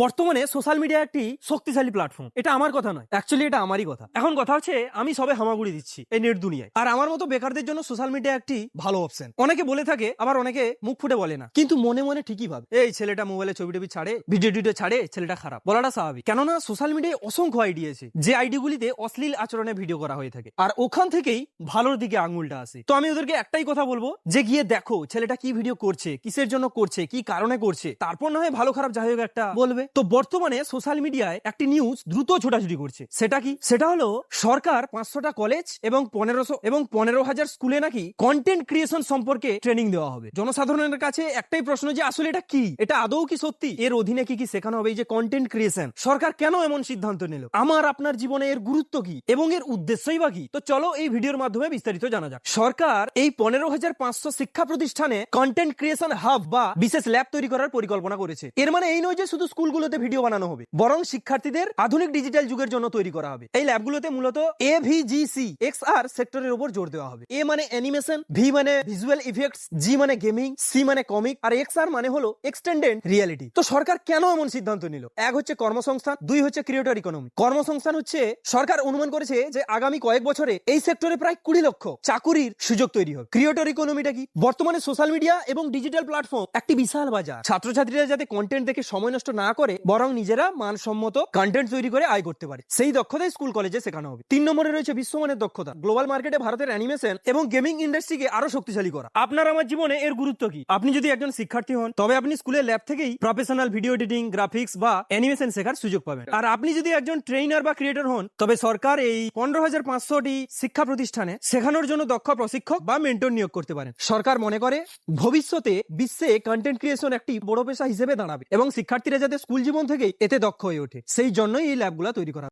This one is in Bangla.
বর্তমানে সোশ্যাল মিডিয়া একটি শক্তিশালী প্ল্যাটফর্ম এটা আমার কথা নয়। অ্যাকচুয়ালি এটা আমারই কথা। এখন কথা হচ্ছে, আমি সবে হামাগুড়ি দিচ্ছি এই নেট দুনিয়ায়। আর আমার মতো বেকারদের জন্য সোশ্যাল মিডিয়া একটি ভালো অপশন অনেকে বলে থাকে, আবার অনেকে মুখ ফুটে বলে না। কিন্তু মনে মনে ঠিকই ভাবে। এই ছেলেটা মোবাইলে ছবি টবি ছাড়ে ভিডিও টিডিও ছাড়ে, ছেলেটা খারাপ। বলাটা স্বাভাবিক। কেননা সোশ্যাল মিডিয়ায় অসংখ্য আইডি আছে, যে আইডিগুলিতে অশ্লীল আচরণে ভিডিও করা হয়ে থাকে। আর ওখান থেকেই ভালোর দিকে আঙুলটা আসে। তো আমি ওদেরকে একটাই কথা বলব, যে গিয়ে দেখো ছেলেটা কি ভিডিও করছে, কিসের জন্য করছে, কি কারণে করছে। তারপর না হয় ভালো খারাপ যাই হোক একটা বলবে। তো বর্তমানে সোশ্যাল মিডিয়ায় একটি নিউজ দ্রুত ছোটাছুটি করছে। সেটা কি? সেটা হলো, সরকার পাঁচশোটা কলেজ এবং পনেরোশো এবং পনেরো হাজার স্কুলে নাকি কন্টেন্ট ক্রিয়েশন সম্পর্কে ট্রেনিং দেওয়া হবে। জনসাধারণের কাছে একটাই প্রশ্ন যে, আসলে এটা কি? এটা আদৌ কি সত্যি? এর অধীনে কি কি শেখানো হবে এই যে কন্টেন্ট ক্রিয়েশন সরকার কেন এমন সিদ্ধান্ত নিল? আমার, আপনার জীবনে এর গুরুত্ব কি? এবং এর উদ্দেশ্যই বা কি? তো চলো এই ভিডিওর মাধ্যমে বিস্তারিত জানা যাক। সরকার এই পনেরো হাজার পাঁচশো শিক্ষা প্রতিষ্ঠানে কন্টেন্ট ক্রিয়েশন হাব বা বিশেষ ল্যাব তৈরি করার পরিকল্পনা করেছে। এর মানে এই নয় যে, শুধু স্কুলগুলোতে ভিডিও বানানো হবে। বরং শিক্ষার্থীদের আধুনিক ডিজিটাল যুগের জন্য তৈরি করা হবে। এই ল্যাবগুলোতে মূলত এ ভিজিসি এক্স আর সেক্টরের উপর জোর দেওয়া হবে। এ মানে অ্যানিমেশন ভি মানে ভিজুয়াল ইফেক্টস জি মানে গেমিং সি মানে কমিক, আর এক্স আর মানে হলো এক্সটেন্ডেড রিয়ালিটি। তো সরকার কেন এমন সিদ্ধান্ত নিল? এক হচ্ছে কর্মসংস্থান, দুই হচ্ছে ক্রিয়েটর ইকোনমি। কর্মসংস্থান হচ্ছে সরকার অনুমান করেছে যে আগামী কয়েক বছরে এই সেক্টরে প্রায় কুড়ি লক্ষ চাকুরির সুযোগ তৈরি হবে। ক্রিয়েটর ইকোনমিটা কি? বর্তমানে সোশ্যাল মিডিয়া এবং ডিজিটাল প্ল্যাটফর্ম একটি বিশাল বাজার। ছাত্রছাত্রীরা যাতে কন্টেন্ট দেখে সময় নষ্ট না করে বরং নিজেরা মানসম্মত কন্টেন্ট তৈরি করে আয় করতে পারে। সেই দক্ষতাই স্কুল কলেজে শেখানো হবে। তিন নম্বরে রয়েছে বিশ্বমানের দক্ষতা। গ্লোবাল মার্কেটে ভারতের অ্যানিমেশন এবং গেমিং ইন্ডাস্ট্রিকে আরও শক্তিশালী করা। আপনার আমার জীবনে এর গুরুত্ব কি? আপনি যদি একজন শিক্ষার্থী হন, তবে আপনি স্কুলের ল্যাব থেকেই প্রফেশনাল ভিডিও এডিটিং গ্রাফিক্স বা অ্যানিমেশন শেখার সুযোগ পাবেন। আর আপনি যদি একজন ট্রেনার বা ক্রিয়েটর হন, তবে সরকার এই পনেরো হাজার পাঁচশোটি শিক্ষা প্রতিষ্ঠানে শেখানোর জন্য দক্ষ প্রশিক্ষক বা মেন্টর নিয়োগ করতে পারেন। সরকার মনে করে, ভবিষ্যতে বিশ্বে কন্টেন্ট ক্রিয়েশন একটি বড় পেশা হিসেবে দাঁড়াবে এবং শিক্ষার্থীরা যাতে স্কুল জীবন থেকেই এতে দক্ষ হয়ে ওঠে। সেই জন্যই এই ল্যাবগুলো তৈরি করা